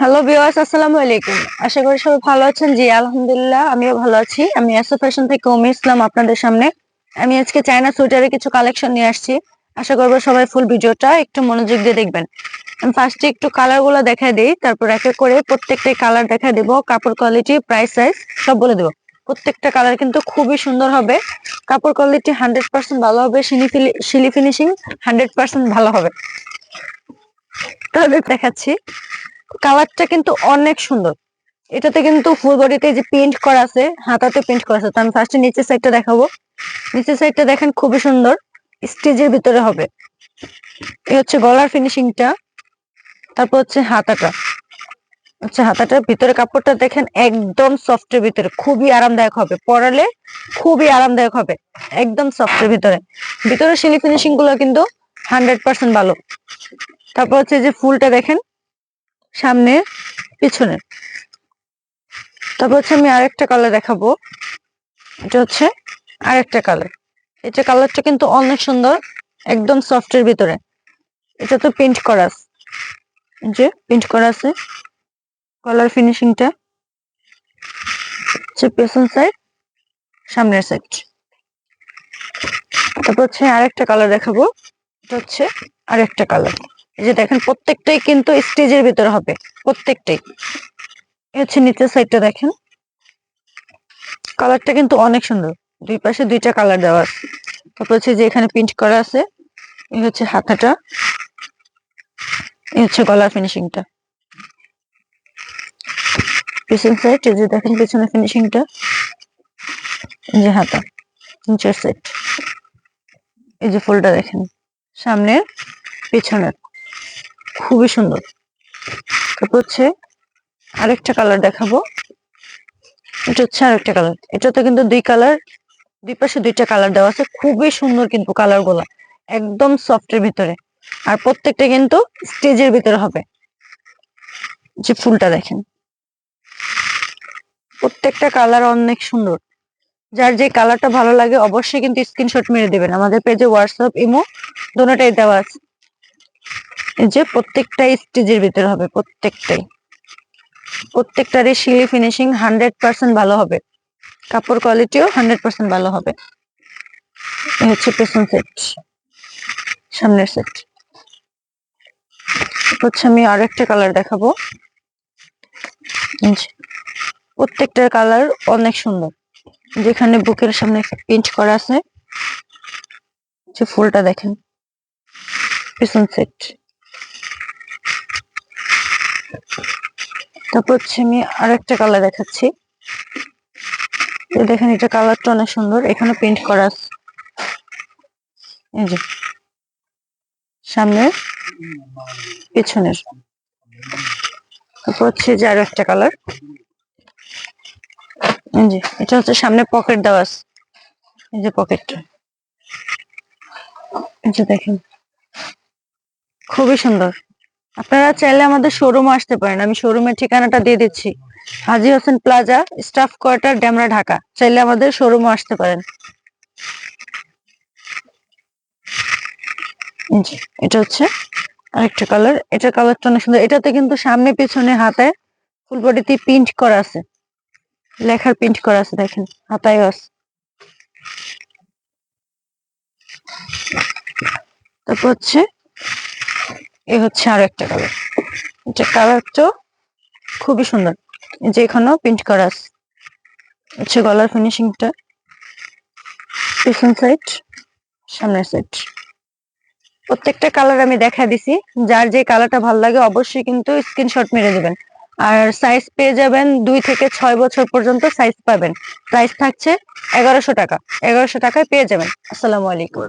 Hello viewers আসসালামু আলাইকুম। আশা করি সবাই ভালো আছেন। জি, আলহামদুলিল্লাহ, আমিও ভালো আছি। আমি এসো থেকে উমি ইসলাম আপনাদের সামনে। আমি আজকে চায়না সুইটারের কিছু কালেকশন নিয়ে আসছি। আশা করব সবাই ফুল ভিডিওটা একটু মনোযোগ দিয়ে দেখবেন। আমি ফার্স্টে একটু কালারগুলো দেখা দিই, তারপর এক এক করে প্রত্যেকটা কালার দেখা দেবো। কাপড় কোয়ালিটি প্রাইস সাইজ সব বলে দেবো। প্রত্যেকটা কালার কিন্তু খুবই সুন্দর হবে। কাপড় কোয়ালিটি হান্ড্রেড পার্সেন্ট ভালো হবে। শিলি ফিনিশিং হান্ড্রেড পার্সেন্ট ভালো হবে। তবে দেখাচ্ছি। কালারটা কিন্তু অনেক সুন্দর। এটাতে কিন্তু ফুল বডিতে যে প্রিন্ট করা আছে হাতাতে প্রিন্ট করা আছে। তো আমি ফার্স্টে নিচের সাইডটা দেখাবো। নিচের সাইডটা দেখেন খুবই সুন্দর। স্টেজের ভিতরে হবে। এই হচ্ছে গলার ফিনিশিংটা তারপর হচ্ছে হাতাটা। হচ্ছে হাতাটার ভিতরে কাপড়টা দেখেন একদম সফটের ভিতরে। খুবই আরামদায়ক হবে। পরালে খুবই আরামদায়ক হবে। একদম সফটের ভিতরে। ভিতরে সিলি ফিনিশিংগুলো কিন্তু হান্ড্রেড পার্সেন্ট ভালো। তারপর হচ্ছে যে ফুলটা দেখেন। সামনে, পিছনে। তারপর হচ্ছে আমি আরেকটা কালার দেখাবো। এটা হচ্ছে আরেকটা কালার এটা কালারটা কিন্তু অনেক সুন্দর, একদম সফটের ভিতরে। এটা তো প্রিন্ট করা আছে। যে প্রিন্ট করা আছে কালার ফিনিশিংটা হচ্ছে পেছন সাইড সামনের সাইড তারপর হচ্ছে আরেকটা কালার দেখাবো। এটা হচ্ছে আরেকটা কালার এই যে দেখেন, প্রত্যেকটাই কিন্তু স্টেজের ভিতরে হবে, প্রত্যেকটাই। এই হচ্ছে নিচের সাইডটা দেখেন। কালারটা কিন্তু অনেক সুন্দর। দুই পাশে দুইটা কালার দেওয়া আছে। তারপর হচ্ছে যে এখানে প্রিন্ট করা আছে, এই হচ্ছে হাতাটা, এই হচ্ছে গলার ফিনিশিংটা পিছন সাইড এই যে দেখেন পিছনে ফিনিশিংটা এই যে হাতা, নিচের সাইড এই যে ফুলটা দেখেন সামনের পিছনের। খুবই সুন্দর। তারপর হচ্ছে আরেকটা কালার দেখাবো। এটা হচ্ছে আরেকটা কালার এটাতে কিন্তু দুই কালার দুই পাশে দুইটা কালার দেওয়া আছে। খুবই সুন্দর কিন্তু কালারগুলা। একদম সফটের ভিতরে। আর প্রত্যেকটা কিন্তু স্টেজের ভিতরে হবে। যে ফুলটা দেখেন। প্রত্যেকটা কালার অনেক সুন্দর। যার যে কালারটা ভালো লাগে অবশ্যই কিন্তু স্ক্রিনশট মেরে দেবেন। আমাদের পেজে হোয়াটসঅ্যাপ ইমো দুটোটাই দেওয়া আছে। যে প্রত্যেকটাই স্টেজের ভিতরে হবে, প্রত্যেকটাই। প্রত্যেকটারই শিলি ফিনিশিং হান্ড্রেড পার্সেন্ট ভালো হবে। কাপড় কোয়ালিটিও হান্ড্রেড পার্সেন্ট ভালো হবে। হচ্ছে পেছন সেট সামনের সেট হচ্ছে আমি আর একটা কালার দেখাবো প্রত্যেকটার কালার অনেক সুন্দর। যেখানে বুকের সামনে প্রিন্ট করা আছে, যে ফুলটা দেখেন পেছন সেট তারপর হচ্ছে আমি আরেকটা কালার দেখাচ্ছি। দেখেন, এটা কালারটা অনেক সুন্দর। এখানে প্রিন্ট করা এই যে, সামনের, পেছনের। তারপর হচ্ছে যে আরও একটা কালার যে, এটা হচ্ছে সামনে পকেট দেওয়া আছে। এই যে পকেটটা এই যে দেখেন, খুবই সুন্দর। আপনারা চাইলে আমাদের শোরুমে আসতে পারেন। আমি শোরুমের ঠিকানাটা দিয়ে দিচ্ছি। Haji Hossain plaza staff quarter Demra, Dhaka. চাইলে আমাদের শোরুমে আসতে পারেন। এটা হচ্ছে আরেকটা কালার এটা কালারটা অনেক সুন্দর। এটাতে কিন্তু সামনে পিছনে হাতায় ফুল বডিতে প্রিন্ট করা আছে। লেখার প্রিন্ট করা আছে, দেখেন। হাতায় আছে। তারপর হচ্ছে এ হচ্ছে আরও একটা কালার এটা কালারটা খুবই সুন্দর। যে এখানেও প্রিন্ট করা হচ্ছে গলার ফিনিশিংটা পিছন সাইড সামনের সাইড প্রত্যেকটা কালার আমি দেখা দিছি। যার যে কালারটা ভালো লাগে অবশ্যই কিন্তু স্ক্রিনশট মেরে দিবেন। আর সাইজ পেয়ে যাবেন দুই থেকে ছয় বছর পর্যন্ত সাইজ পাবেন। প্রাইস থাকছে এগারোশো টাকা। এগারোশো টাকায় পেয়ে যাবেন। আসসালামু আলাইকুম।